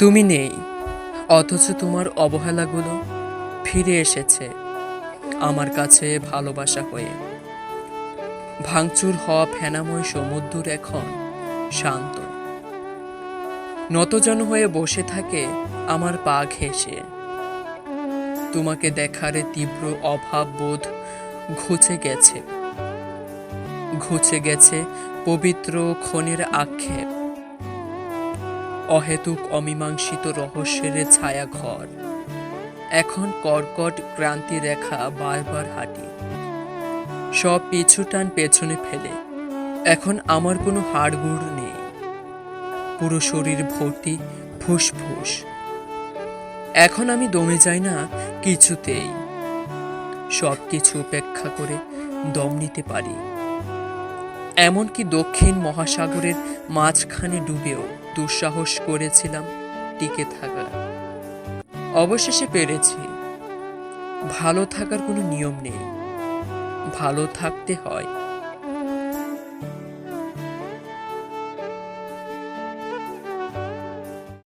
তুমি নেই, অথচ তোমার অবহেলাগুলো ফিরে এসেছে আমার কাছে ভালোবাসা হয়ে। ভাঙচুর হওয়া ফেনাময় সমুদ্র এখন শান্ত। নতজন হয়ে বসে থাকে আমার পা ঘেঁষে। তোমাকে দেখারে তীব্র অভাব বোধ ঘুচে গেছে। ঘুচে গেছে পবিত্র ক্ষণের আক্ষেপ। অহেতুক অমীমাংসিত রহস্যের ছায়া ঘর এখন কর্কট ক্রান্তি রেখা বারবার হাঁটি। সব পিছু টান পেছনে ফেলে। এখন আমার কোনো হাড়গুড় নেই। পুরো শরীর ভর্তি ফুসফুস। এখন আমি দমে যাই না কিছুতেই। সব কিছু উপেক্ষা করে দম নিতে পারি। এমনকি দক্ষিণ মহাসাগরের মাঝখানে ডুবেও। দুঃসাহস করেছিলাম টিকে থাকার। অবশেষে পেরেছি। ভালো থাকার কোনো নিয়ম নেই। ভালো থাকতে হয়।